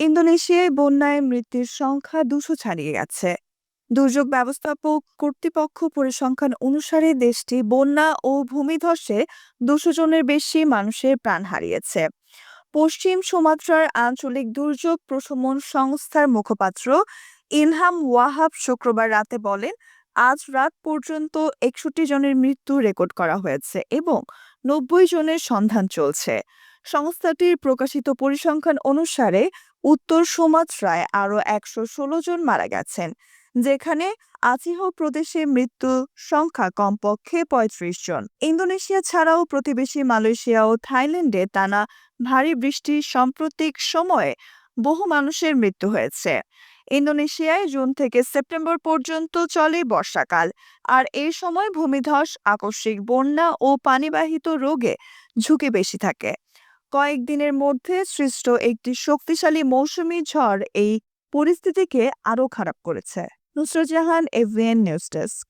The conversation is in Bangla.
ইন্দোনেশিয়ায় বন্যায় মৃত্যুর সংখ্যা দুশো ছাড়িয়ে গেছে। দুর্যোগ ব্যবস্থাপক কর্তৃপক্ষ পরিসংখ্যান অনুসারে দেশটি বন্যা ও ভূমিধসে দুশো জনের বেশি মানুষের প্রাণ হারিয়েছে। পশ্চিম সুমাত্রার আঞ্চলিক দুর্যোগ প্রশমন সংস্থার মুখপাত্র ইলহাম ওয়াহাব শুক্রবার রাতে বলেন, আজ রাত পর্যন্ত একষট্টি জনের মৃত্যু রেকর্ড করা হয়েছে এবং নব্বই জনের সন্ধান চলছে। সংস্থাটির প্রকাশিত পরিসংখ্যান অনুসারে উত্তর সুমাত্রায় আরও একশো ষোলো জন মারা গেছেন, যেখানে আচিহ প্রদেশে মৃত্যু সংখ্যা কমপক্ষে পঁয়ত্রিশ জন। ইন্দোনেশিয়া ছাড়াও প্রতিবেশী মালয়েশিয়া ও থাইল্যান্ডে টানা ভারী বৃষ্টির সাম্প্রতিক সময়ে বহু মানুষের মৃত্যু হয়েছে। ইন্দোনেশিয়ায় জুন থেকে সেপ্টেম্বর পর্যন্ত চলে বর্ষাকাল, আর এই সময় ভূমিধস, আকস্মিক বন্যা ও পানিবাহিত রোগে ঝুঁকি বেশি থাকে। কয়েকদিনের মধ্যে সৃষ্ট একটি শক্তিশালী মৌসুমি ঝড় এই পরিস্থিতিকে আরও খারাপ করেছে। Nusrat Jahan A V N news desk.